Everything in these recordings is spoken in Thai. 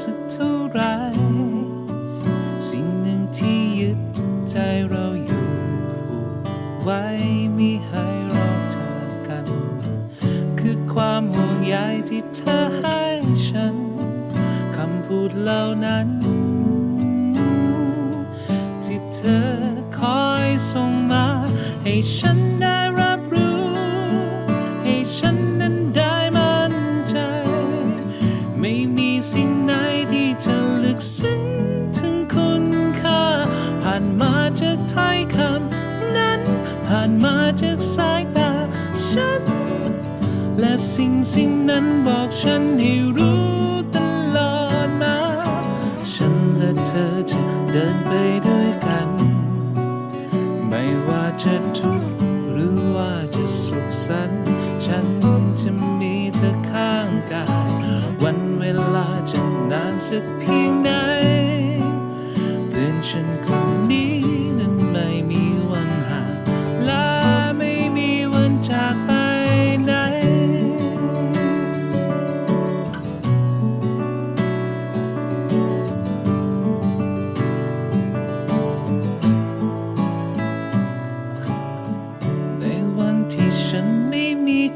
สักเท่าไร สิ่งหนึ่งที่ยึดใจเราอยู่ไว้มีให้เราเท่ากัน คือความห่วงใยที่เธอให้ฉัน คำพูดเหล่านั้น ที่เธอคอยส่งมาให้ฉันได้านมาจากถ้อยคำนั้น ผ่านมาจากสายตาฉัน และสิ่งสิ่งนั้นบอกฉันให้รู้ตลอดมา ฉันและเธอจะเดินไปด้วยกัน ไม่ว่าจะทุกข์หรือว่าจะสุขสันต์ฉันจะมีเธอข้างกาย วันเวลาจะนานสักเพียง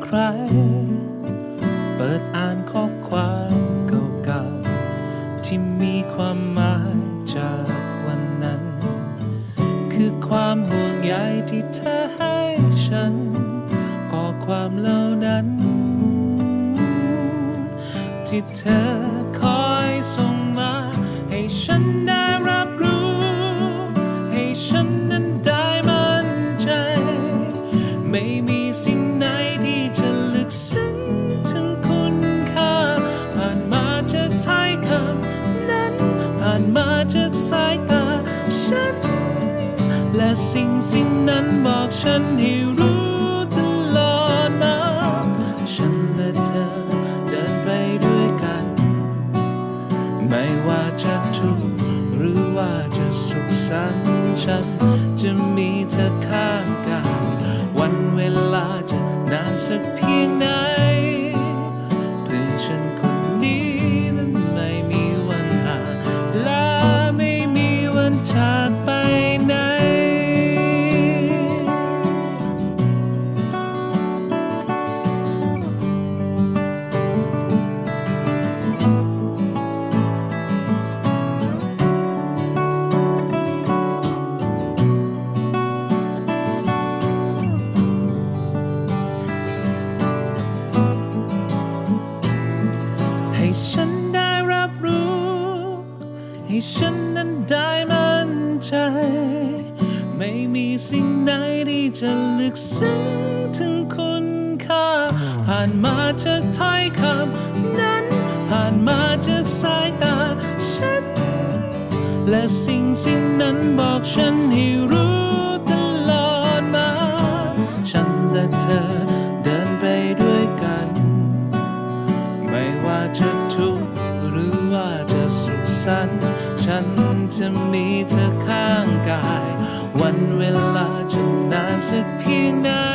ใคร เปิดอ่านข้อความเก่าๆ ที่มีความหมายจากวันนั้น คือความห่วงใยที่เธอให้ฉัน ข้อความเหล่านั้น ที่เธอคอยส่งมาให้ฉันได้ มาจากท้ายคำนั้นผ่านมาจากสายตาฉัน และสิ่งสิ่งนั้นบอกฉันให้รู้ตลอดมา ฉันและเธอเดินไปด้วยกัน ไม่ว่าจะทุกข์หรือว่าจะสุขสันต์ฉันจะมีเธอข้างกายวันเวลาจะนานสักเพียงไหน ให้ฉันนั้นได้มั่นใจ ไม่มีสิ่งไหนที่จะลึกซึ้งถึงคุณค่า ผ่านมาจากถ้อยคำนั้น ผ่านมาจากสายตาฉัน และสิ่งสิ่งนั้นบอกฉันให้รู้ตลอดมา ฉันและเธอ จะมีเธอข้างกาย วันเวลาจะนานสักเพียงไหน